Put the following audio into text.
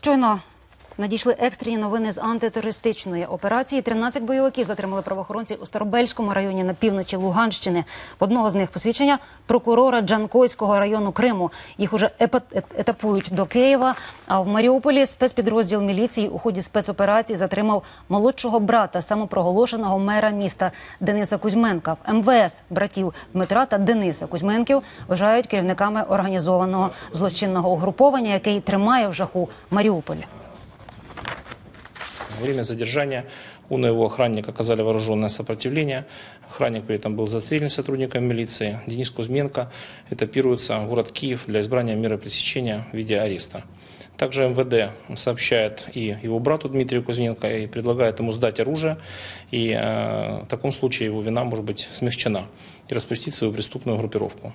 Щойно Надійшли екстрені новини з антитерористичної операції. 13 бойовиків затримали правоохоронці у Старобельському районі на півночі Луганщини. В одного з них посвідчення прокурора Джанкойського району Криму. Їх уже епа- етапують до Києва. А в Маріуполі спецпідрозділ міліції у ході спецоперації затримав молодшого брата самопроголошеного мера міста Дениса Кузьменка. В МВС братів Дмитра та Дениса Кузьменків вважають керівниками організованого злочинного угруповання, який тримає в жаху Маріуполь. Во время задержания он и его охранник оказали вооруженное сопротивление. Охранник при этом был застрелен сотрудником милиции. Денис Кузьменко этапируется в город Киев для избрания меры пресечения в виде ареста. Также МВД сообщает и его брату Дмитрию Кузьменко и предлагает ему сдать оружие. И э, в таком случае его вина может быть смягчена и распустить свою преступную группировку.